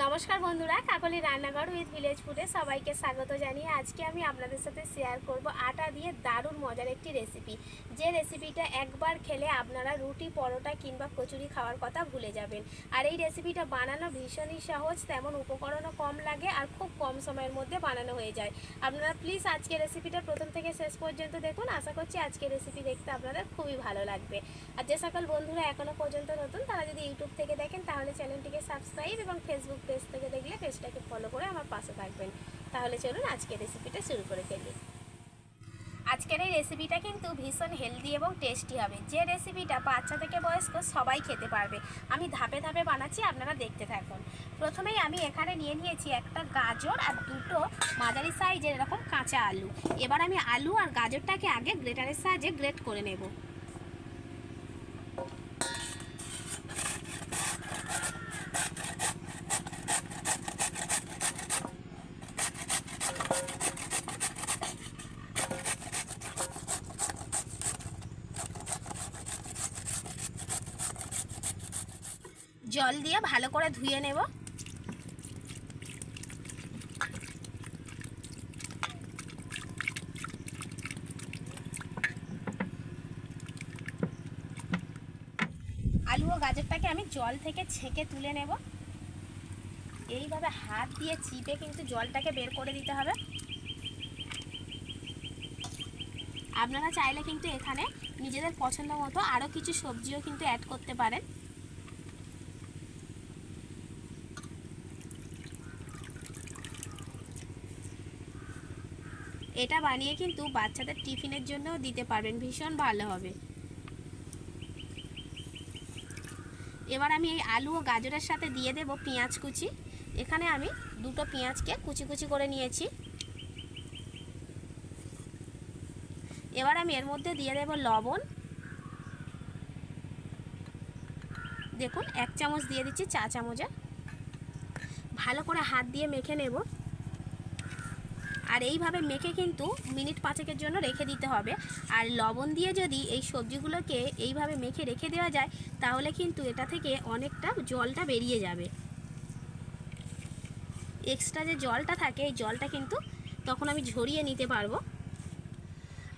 নমস্কার বন্ধুরা, কাকলি রান্নাঘর উইথ ভিলেজ ফুডে সবাইকে স্বাগত জানিয়ে আজকে আমি আপনাদের সাথে শেয়ার করব আটা দিয়ে দারুণ মজার একটি রেসিপি যে রেসিপিটা একবার খেলে আপনারা রুটি, পরোটা কিংবা কচুরি খাওয়ার কথা ভুলে যাবেন। আর এই রেসিপিটা বানানো ভীষণই সহজ, তেমন উপকরণও কম লাগে আর খুব কম সময়ের মধ্যে বানানো হয়ে যায়। আপনারা প্লিজ আজকে রেসিপিটা প্রথম থেকে শেষ পর্যন্ত দেখুন, আশা করছি আজকে রেসিপি দেখতে আপনাদের খুবই ভালো লাগবে। আর যে সকল বন্ধুরা এখনও পর্যন্ত নতুন, তারা যদি ইউটিউব থেকে দেখেন, তাহলে চ্যানেলটিকে সাবস্ক্রাইব এবং ফেসবুক পেজ থেকে দেখলে পেজটাকে ফলো করে আমার পাশে থাকবেন। তাহলে চলুন আজকে রেসিপিটা শুরু করে ফেলি। আজকের এই রেসিপিটা কিন্তু ভীষণ হেলদি এবং টেস্টি হবে। যে রেসিপিটা বাচ্চা থেকে বয়স্ক সবাই খেতে পারবে, আমি ধাপে ধাপে বানাচ্ছি, আপনারা দেখতে থাকুন। প্রথমেই আমি এখানে নিয়ে নিয়েছি একটা গাজর আর দুটো মাঝারি সাইজের এরকম কাঁচা আলু। এবার আমি আলু আর গাজরটাকে আগে গ্রেটারের সাহায্যে গ্রেট করে নেব। জল দিয়ে ভালো করে ধুয়ে নেব। আলু ও গাজরটাকে আমি জল থেকে ছেঁকে তুলে নেব। এইভাবে হাত দিয়ে চিপে কিন্তু জলটাকে বের করে দিতে হবে। আপনারা চাইলে কিন্তু এখানে নিজেদের পছন্দ মতো আরও কিছু সবজিও কিন্তু অ্যাড করতে পারেন। এটা বানিয়ে কিন্তু বাচ্চাদের টিফিনের জন্যও দিতে পারবেন, ভীষণ ভালো হবে। এবার আমি এই আলু ও গাজরের সাথে দিয়ে দেব পেঁয়াজ কুচি। এখানে আমি দুটো পেঁয়াজকে কুচি কুচি করে নিয়েছি। এবার আমি এর মধ্যে দিয়ে দেব লবণ। দেখুন, এক চামচ দিয়ে দিচ্ছি চা চামচে ভালো করে হাত দিয়ে মেখে নেব। আর এইভাবে মেখে কিন্তু মিনিট পাঁচেকের জন্য রেখে দিতে হবে। আর লবণ দিয়ে যদি এই সবজিগুলোকে এইভাবে মেখে রেখে দেওয়া যায়, তাহলে কিন্তু এটা থেকে অনেকটা জলটা বেরিয়ে যাবে। এক্সট্রা যে জলটা থাকে, এই জলটা কিন্তু তখন আমি ঝরিয়ে নিতে পারব।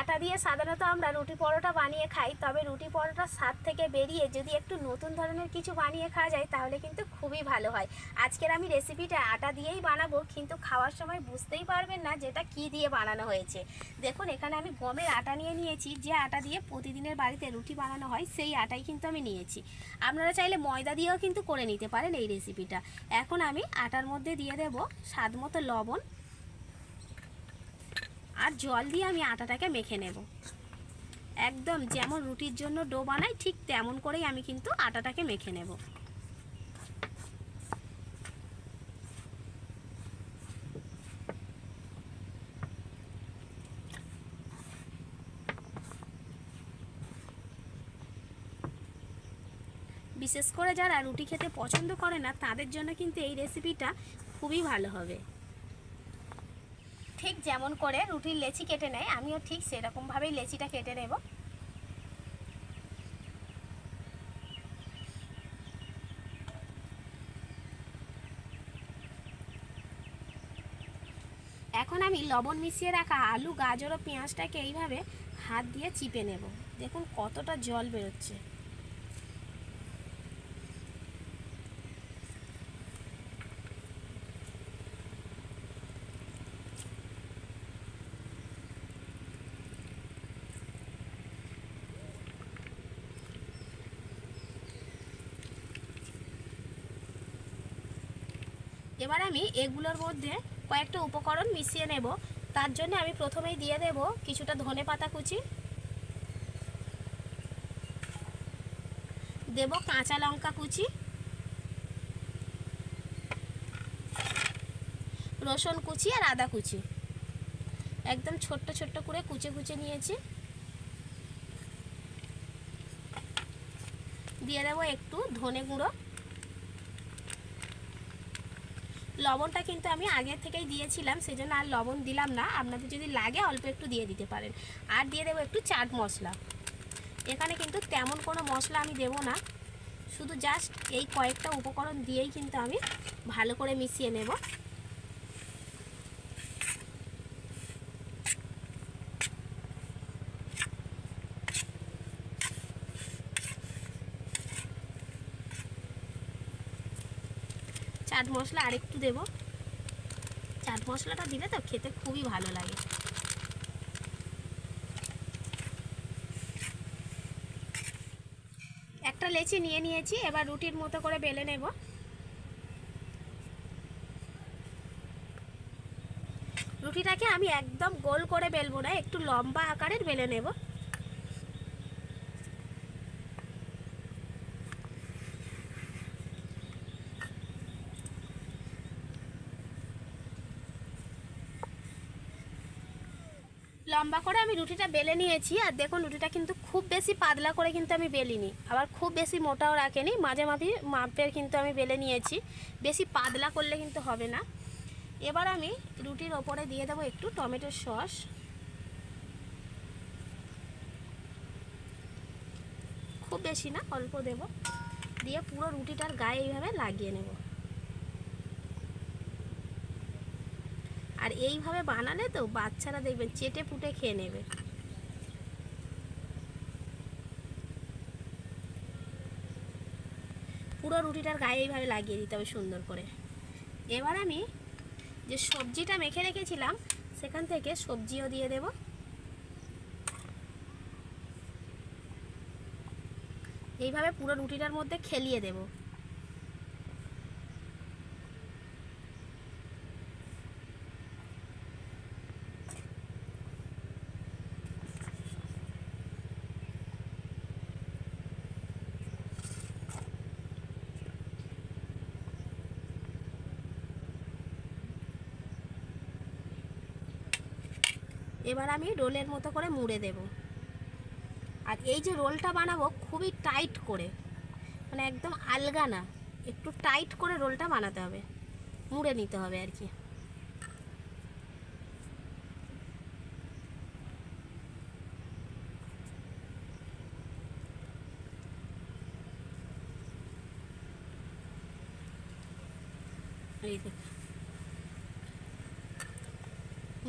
আটা দিয়ে সাধারণত আমরা রুটি পরোটা বানিয়ে খাই, তবে রুটি পরোটার স্বাদ থেকে বেরিয়ে যদি একটু নতুন ধরনের কিছু বানিয়ে খাওয়া যায়, তাহলে কিন্তু খুবই ভালো হয়। আজকের আমি রেসিপিটা আটা দিয়েই বানাবো, কিন্তু খাওয়ার সময় বুঝতেই পারবেন না যেটা কি দিয়ে বানানো হয়েছে। দেখুন, এখানে আমি গমের আটা নিয়ে নিয়েছি, যে আটা দিয়ে প্রতিদিনের বাড়িতে রুটি বানানো হয়, সেই আটাই কিন্তু আমি নিয়েছি। আপনারা চাইলে ময়দা দিয়েও কিন্তু করে নিতে পারেন এই রেসিপিটা। এখন আমি আটার মধ্যে দিয়ে দেব স্বাদ মতো লবণ আর জল দিয়ে আমি আটাটাকে মেখে নেব। একদম যেমন রুটির জন্য ডো বানাই, ঠিক তেমন করেই আমি কিন্তু আটাটাকে মেখে নেব। বিশেষ করে যারা রুটি খেতে পছন্দ করে না, তাদের জন্য কিন্তু এই রেসিপিটা খুবই ভালো হবে। ঠিক যেমন করে রুটির লেচি কেটে নেয়, আমিও ঠিক সেরকমভাবেই লেচিটা কেটে নেব। এখন আমি লবণ মিশিয়ে রাখা আলু, গাজর ও পেঁয়াজটাকে এইভাবে হাত দিয়ে চিপে নেব। দেখুন কতটা জল বেরোচ্ছে। এবার আমি এগুলোর মধ্যে কয়েকটা উপকরণ মিশিয়ে নেব। তার জন্য আমি প্রথমেই দিয়ে দেব কিছুটা ধনে পাতা কুচি। দেব কাঁচা লঙ্কা কুচি। রসুন কুচি আর আদা কুচি। একদম ছোট্ট ছোট্ট করে কুচে কুচে নিয়েছি। দিয়ে দেবো একটু ধনে গুঁড়ো। লবণটা কিন্তু আমি আগে থেকেই দিয়েছিলাম, সেজন্য আর লবণ দিলাম না। আপনাদের যদি লাগে অল্প একটু দিয়ে দিতে পারেন। আর দিয়ে দেবো একটু চাট মশলা। এখানে কিন্তু তেমন কোনো মশলা আমি দেব না। শুধু জাস্ট এই কয়েকটা উপকরণ দিয়েই কিন্তু আমি ভালো করে মিশিয়ে নেব চাট মশলা আরেকটু দেব। চাট মশলাটা দিলে তো খেতে খুবই ভালো লাগে। একটা লেচি নিয়ে নিয়েছি, এবার রুটির মতো করে বেলে নেব। রুটিটাকে আমি একদম গোল করে বেলবো না, একটু লম্বা আকারের বেলে নেব। লম্বা করে আমি রুটিটা বেলে নিয়েছি, আর দেখুন রুটিটা কিন্তু খুব বেশি পাতলা করে কিন্তু আমি বেলিনি। আবার খুব বেশি মোটাও রাখেনি, মাঝে মাঝে মাপের কিন্তু আমি বেলে নিয়েছি। বেশি পাতলা করলে কিন্তু হবে না। এবার আমি রুটির ওপরে দিয়ে দেবো একটু টমেটোর সস। খুব বেশি না, অল্প দেব। দিয়ে পুরো রুটিটার গায়ে এইভাবে লাগিয়ে নেব। আর এইভাবে বানালে তো বাচ্চারা দেখবেন চেটে পুটে খেয়ে নেবে। পুরো রুটিটার গায়ে এইভাবে লাগিয়ে দিতে হবে সুন্দর করে। এবার আমি যে সবজিটা মেখে রেখেছিলাম, সেখান থেকে সবজিও দিয়ে দেব। এইভাবে পুরো রুটিটার মধ্যে খেলিয়ে দেবো। এবার আমি রোলের মতো করে মুড়ে দেব। আর এই যে রোলটা বানাবো খুবই টাইট করে। মানে একদম আলগা না, একটু টাইট করে রোলটা বানাতে হবে। মুড়ে নিতে হবে আর কি।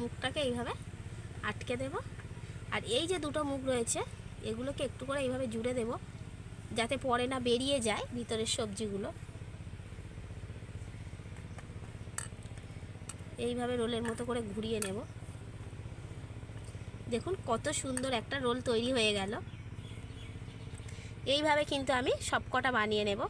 মুখটাকে এইভাবে আটকে দেব। আর এই যে দুটো মুখ রয়েছে, এগুলোকে একটু করে এইভাবে জুড়ে দেব, যাতে পরে না বেরিয়ে যায় ভিতরের সবজিগুলো। এইভাবে রোলের মতো করে ঘুরিয়ে নেব। দেখুন কত সুন্দর একটা রোল তৈরি হয়ে গেল। এইভাবে কিন্তু আমি সবকটা বানিয়ে নেব।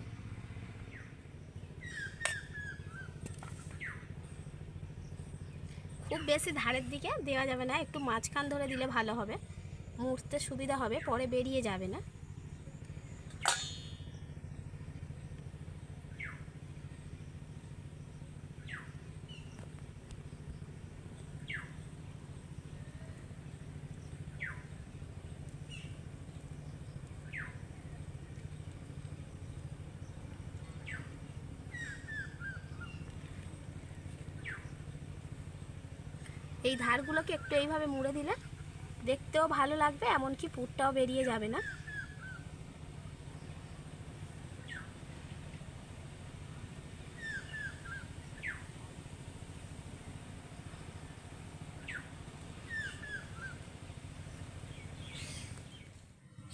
খুব বেশি ধারের দিকে দেওয়া যাবে না, একটু মাঝখান ধরে দিলে ভালো হবে। মুড়তে সুবিধা হবে, পরে বেরিয়ে যাবে না। এই ধারগুলোকে একটু এইভাবে মুড়ে দিলে দেখতেও ভালো লাগবে, এমনকি পুরটাও বেরিয়ে যাবে না।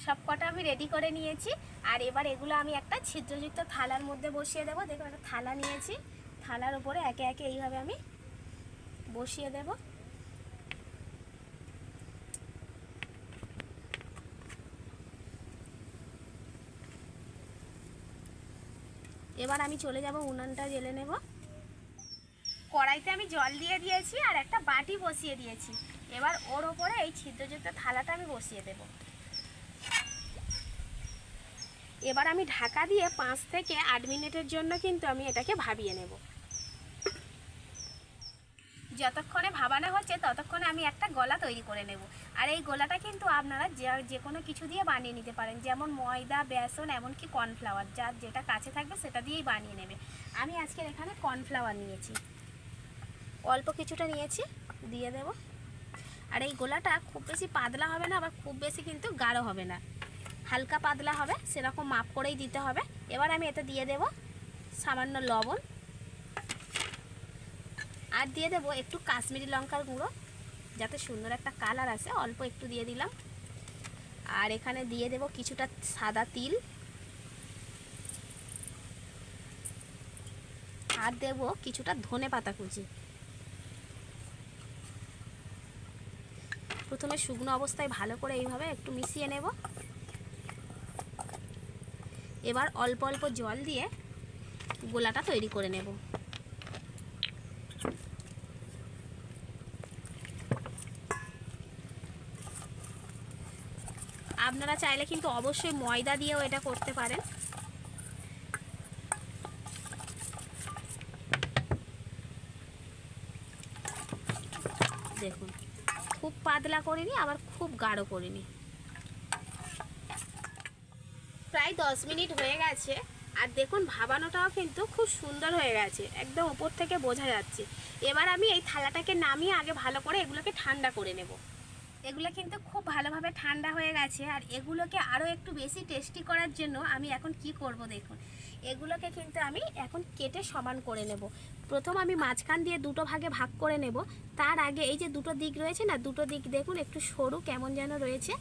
সব কটা আমি রেডি করে নিয়েছি, আর এবার এগুলো আমি একটা ছিদ্রযুক্ত থালার মধ্যে বসিয়ে দেবো। দেখো একটা থালা নিয়েছি। থালার উপরে একে একে এইভাবে আমি বসিয়ে দেবো। এবার আমি চলে যাব উনানটা জেলে নেব। কড়াইতে আমি জল দিয়ে দিয়েছি আর একটা বাটি বসিয়ে দিয়েছি। এবার ওর ওপরে এই ছিদ্রযুক্ত থালাটা আমি বসিয়ে দেব। এবার আমি ঢাকা দিয়ে পাঁচ থেকে আট মিনিটের জন্য কিন্তু আমি এটাকে ভাবিয়ে নেব। যতক্ষণে ভাবানো হচ্ছে ততক্ষণে আমি একটা গলা তৈরি করে নেব। আর এই গলাটা কিন্তু আপনারা যে কোনো কিছু দিয়ে বানিয়ে নিতে পারেন। যেমন ময়দা, বেসন, এমনকি কর্নফ্লাওয়ার যার যেটা কাছে থাকবে সেটা দিয়েই বানিয়ে নেবে। আমি আজকের এখানে কর্নফ্লাওয়ার নিয়েছি। অল্প কিছুটা নিয়েছি, দিয়ে দেব। আর এই গোলাটা খুব বেশি পাতলা হবে না, আবার খুব বেশি কিন্তু গাঢ় হবে না। হালকা পাতলা হবে, সেরকম মাপ করেই দিতে হবে। এবার আমি এতে দিয়ে দেব সামান্য লবণ। আর দিয়ে দেবো একটু কাশ্মীরি লঙ্কার গুঁড়ো, যাতে সুন্দর একটা কালার আসে। অল্প একটু দিয়ে দিলাম। আর এখানে দিয়ে দেব কিছুটা সাদা তিল। আর দেব কিছুটা ধনে পাতা কুচি। প্রথমে শুকনো অবস্থায় ভালো করে এইভাবে একটু মিশিয়ে নেব। এবার অল্প অল্প জল দিয়ে গোলাটা তৈরি করে নেব। আপনারা চাইলে কিন্তু অবশ্যই ময়দা দিয়েও এটা করতে পারেন। দেখুন, খুব পাতলা করিনি, আবার খুব গাঢ় করিনি। প্রায় দশ মিনিট হয়ে গেছে, আর দেখুন ভাবানোটাও কিন্তু খুব সুন্দর হয়ে গেছে, একদম উপর থেকে বোঝা যাচ্ছে। এবার আমি এই থালাটাকে নামিয়ে আগে ভালো করে এগুলোকে ঠান্ডা করে নেব। এগুলো কিন্তু খুব ভালোভাবে ঠান্ডা হয়ে গেছে। আর এগুলোকে আরও একটু বেশি টেস্টি করার জন্য আমি এখন কি করব দেখুন। এগুলোকে কিন্তু আমি এখন কেটে সমান করে নেব। প্রথম আমি মাঝখান দিয়ে দুটো ভাগে ভাগ করে নেব। তার আগে এই যে দুটো দিক রয়েছে না, দুটো দিক দেখুন একটু সরু কেমন যেন রয়েছে।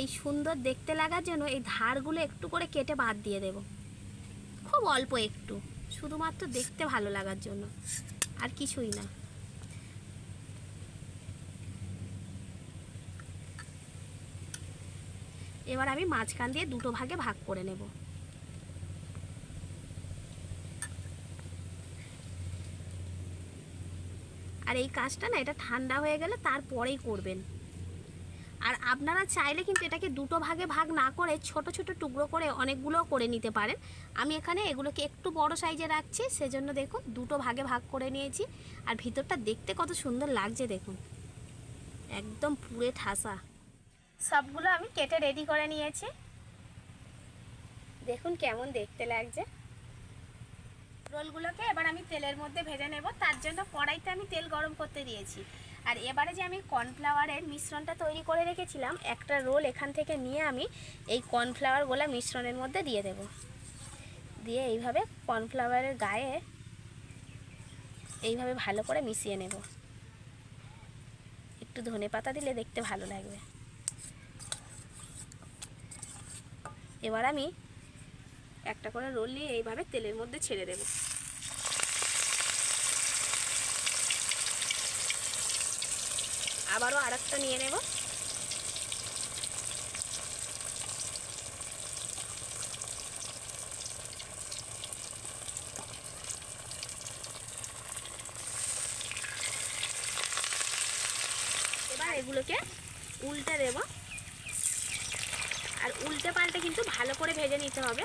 এই সুন্দর দেখতে লাগার জন্য এই ধারগুলো একটু করে কেটে বাদ দিয়ে দেব। খুব অল্প একটু, শুধুমাত্র দেখতে ভালো লাগার জন্য। আর কিছুই না। এবার আমি মাঝখান দিয়ে দুটো ভাগে ভাগ করে নেব। আর এই কাজটা না, এটা ঠান্ডা হয়ে গেলে তারপরেই করবেন। আর আপনারা চাইলে কিন্তু এটাকে দুটো ভাগে ভাগ না করে ছোট ছোট টুকরো করে অনেকগুলো করে নিতে পারেন। আমি এখানে এগুলোকে একটু বড় সাইজে রাখছি, সেজন্য দেখুন দুটো ভাগে ভাগ করে নিয়েছি। আর ভিতরটা দেখতে কত সুন্দর লাগছে, দেখুন। একদম পুরে ঠাসা। সবগুলো আমি কেটে রেডি করে নিয়েছি। দেখুন কেমন দেখতে লাগছে। রোলগুলোকে এবার আমি তেলের মধ্যে ভেজে নেব। তার জন্য কড়াইতে আমি তেল গরম করতে দিয়েছি। আর এবারে যে আমি কর্নফ্লাওয়ারের মিশ্রণটা তৈরি করে রেখেছিলাম, একটা রোল এখান থেকে নিয়ে আমি এই কর্নফ্লাওয়ার গোলা মিশ্রণের মধ্যে দিয়ে দেব। দিয়ে এইভাবে কর্নফ্লাওয়ারের গায়ে এইভাবে ভালো করে মিশিয়ে নেব। একটু ধনে পাতা দিলে দেখতে ভালো লাগবে। এবার আমি একটা করে রোল নিয়ে এইভাবে তেলের মধ্যে ছেড়ে দেব। আবারও আর নিয়ে নেব। এবার এগুলোকে উল্টে দেবো। আর উল্টে পাল্টে কিন্তু ভালো করে ভেজে নিতে হবে।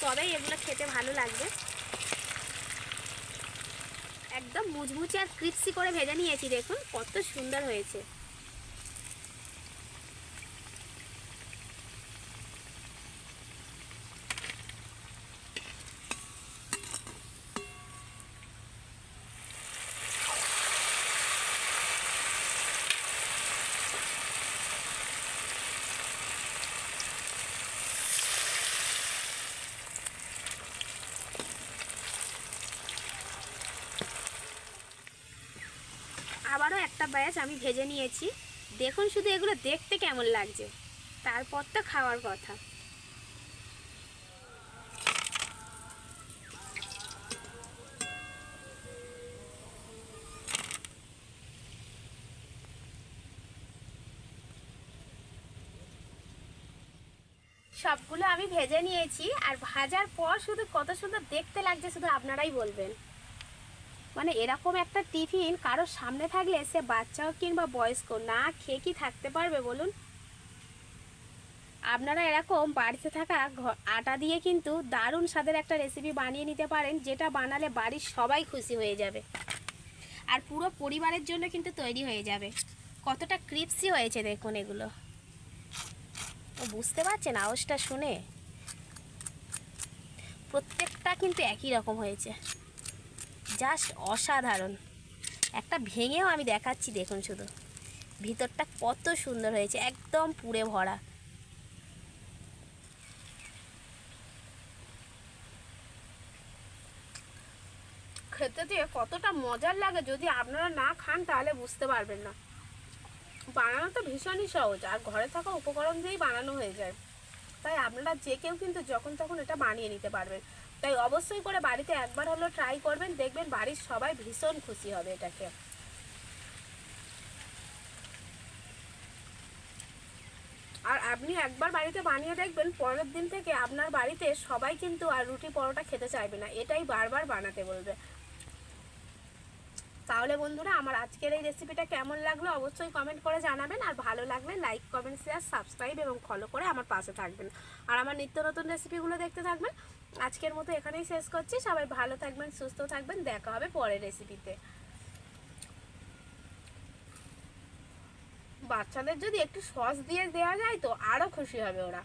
তবেই এগুলো খেতে ভালো লাগবে। একদম মুচমুচে আর ক্রিপসি করে ভেজে নিয়েছি, দেখুন, কত সুন্দর হয়েছে। ব্যাচ আমি ভেজে নিয়েছি। দেখুন শুধু এগুলো দেখতে কেমন লাগছে। তারপর তো খাওয়ার কথা। সবগুলো আমি ভেজে নিয়েছি, আর ভাজার পর শুধু কত সুন্দর দেখতে লাগছে, শুধু আপনারাই বলবেন। মানে এরকম একটা টিফিন কারোর সামনে থাকলে সে বাচ্চা হোক কিংবা বয়স্ক না খেয়ে কি থাকতে পারবে বলুন? আপনারা এরকম বাড়িতে থাকা আটা দিয়ে কিন্তু দারুণ স্বাদের একটা রেসিপি বানিয়ে নিতে পারেন, যেটা বানালে বাড়ির সবাই খুশি হয়ে যাবে। আর পুরো পরিবারের জন্য কিন্তু তৈরি হয়ে যাবে। কতটা ক্রিপসি হয়েছে দেখুন এগুলো। ও বুঝতে পারছেন আওয়াজটা শুনে? প্রত্যেকটা কিন্তু একই রকম হয়েছে। জাস্ট অসাধারণ। একটা ভেঙেও আমি দেখাচ্ছি, দেখুন শুধু। ভিতরটা কত সুন্দর হয়েছে, একদম পুরে ভরা। খেতে দিয়ে কতটা মজার লাগে, যদি আপনারা না খান তাহলে বুঝতে পারবেন না। বানানো তো ভীষণই সহজ, আর ঘরে থাকা উপকরণ দিয়েই বানানো হয়ে যায়। তাই আপনারা যে কেউ কিন্তু যখন তখন এটা বানিয়ে নিতে পারবেন। তাই অবশ্যই করে বাড়িতে একবার হলো ট্রাই করবেন, দেখবেন বাড়ির সবাই ভীষণ খুশি হবে এটাকে। আর আপনি একবার বাড়িতে বানিয়ে দেখবেন, পরের দিন থেকে আপনার বাড়িতে সবাই কিন্তু আর রুটি পরোটা খেতে চাইবে না, এটাই বারবার বানাতে বলবে। তাহলে বন্ধুরা, আমার আজকের এই রেসিপিটা কেমন লাগল অবশ্যই কমেন্ট করে জানাবেন, আর ভালো লাগলে লাইক কমেন্ট শেয়ার সাবস্ক্রাইব এবং ফলো করে আমার পাশে থাকবেন। আর আমার নিত্য নতুন রেসিপিগুলো দেখতে থাকবেন আজকের মতো এখানেই শেষ করছি। সবাই ভালো থাকবেন, সুস্থ থাকবেন। দেখা হবে পরের রেসিপিতে বাচ্চাদের যদি একটু সস দিয়ে দেওয়া যায় তো আরও খুশি হবে ওরা।